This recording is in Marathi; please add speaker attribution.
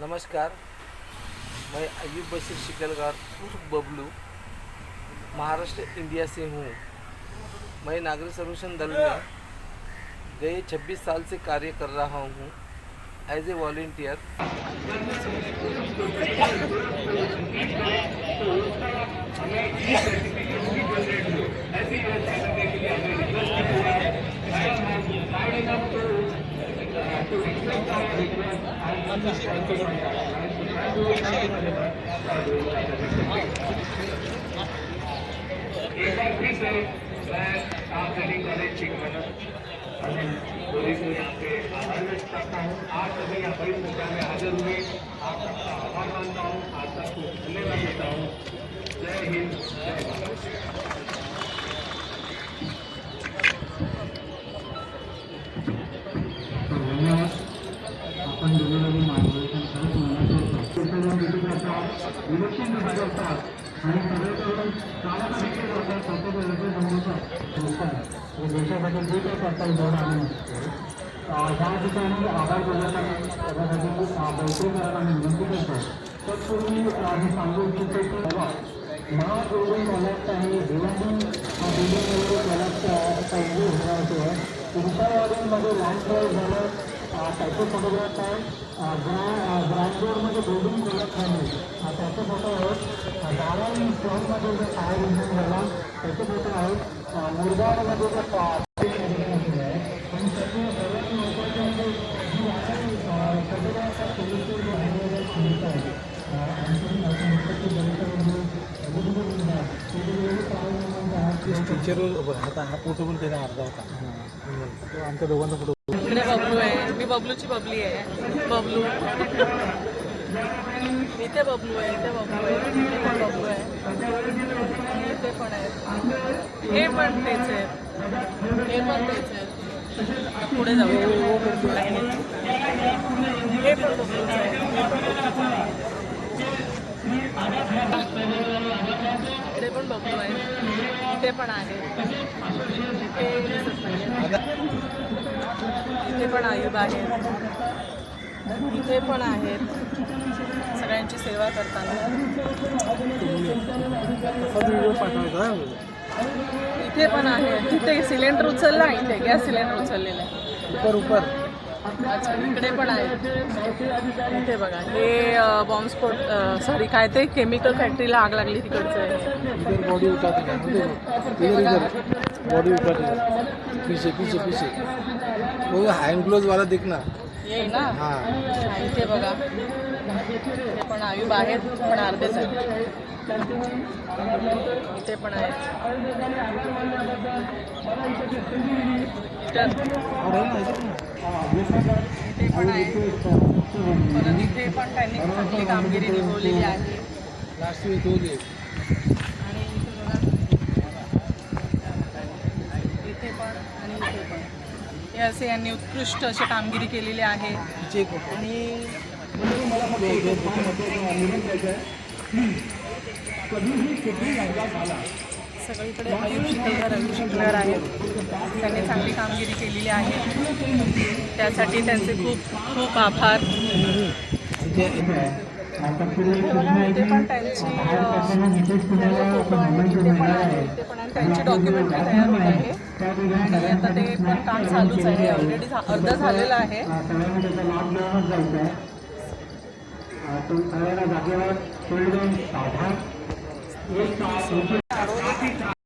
Speaker 1: नमस्कार। मैं अयूब बशीर शिकलगार, उर्फ़ बबलू। महाराष्ट्र इंडिया से हूँ। मैं नागरिक संरक्षण दल में गए 26 साल से कार्य कर रहा हूँ। एज ए वॉल्टियर
Speaker 2: एक बार फिर से मैं आप सभी कॉलेज शिक्षण पुलिस को आभार व्यक्त करता हूँ आप सभी यहाँ बड़ी संख्या में हाजिर हुए आप सबका आभार मानता हूँ
Speaker 3: इलेक्शन विलक्षण विभाग आणि सगळ्याकडून कामाला देखील करतात स्वतःच्या व्यवसाय समजतात संस्कार हे देशासाठी जे काही करता येईल तेवढं आम्ही ह्या ठिकाणी आभार बोलण्यासाठी त्याच्यासाठी बैठक आम्ही विनंती करतो. तत्पूर्वी आम्ही सांगू इच्छितो की बाबा महागौरव कॉलेजचा आणि भिवंडी बिल्डिंग वगैरे कॉलेजचा पहिली होणार आहे. तुमच्यावाडीमध्ये लँड ड्राईव्ह झालं. त्याचे फोटोग्राफ आहे. ग्रा ग्राउंडमध्ये बिल्डिंग झाले अं, त्याचे फोटो आहेत धारावी शहरमध्ये जे फायर इंजिन झाला त्याचे फोटो आहेत. अं, मुरबाडमध्ये जे पण त्याचे सर्वात महत्त्वाचे म्हणजे जी आपण आहे आहे
Speaker 1: टीचर आता हा फोटो पण त्याचा अर्धा होता. तो आमच्या दोघांचा फोटो
Speaker 4: इकडे बबलू आहे. मी बबलूची बबली आहे. बबलू. इथे बबलू आहे इथे बबलू आहे इथे पण बबलू आहे. इथे पण आहेत हे पण तेच आहेत हे पण तेच आहेत पुढे जाऊ. पण बबलूच आहे हे पण बबलूच आहे. इकडे पण बबलू आहे. इथे पण आहे इथे इथे पण आयुब आहेत. इथे पण आहेत. सगळ्यांची सेवा करताना. इथे पण आहे. तिथे सिलेंडर उचलला इथे. गॅस सिलेंडर उचललेला आहे.
Speaker 1: उपर उपर.
Speaker 4: अच्छा इकडे पण आहे. इथे बघा हे बॉम्बस्फोट सॉरी काय ते केमिकल फॅक्टरीला आग लागली तिकडचं. आहे
Speaker 1: बॉडी बॉडी हैंड ग्लोव वाला देखना
Speaker 4: ये ना?
Speaker 1: हाँ.
Speaker 4: इथे बघा. पण आयुब आहेत पण अर्धेच इथे. पण आहेत इथं- इथे पण आहे. परत इथे पण त्यांनी चांगली कामगिरी निभवलेली आहे. आणि इथे बघा. इथे पण आणि इथे पण. हे असे यांनी उत्कृष्ट अशी कामगिरी केलेली आहे.
Speaker 1: पीछे एक फोटो
Speaker 4: आणि सगळीकडे आयुष शिकलकर आयुष शिकलर आहेत. त्यांनी चांगली कामगिरी केलेली आहे. त्यासाठी त्यांचे खूप खूप आभार.
Speaker 1: इथे
Speaker 4: पण त्यांची म्हणजे त्यांची डॉक्युमेंटरी तयार होत आहे. आणि आता ते पण काम चालूच आहे. ऑलरेडी अर्ध झालेलं आहे.
Speaker 3: जागेवर carona.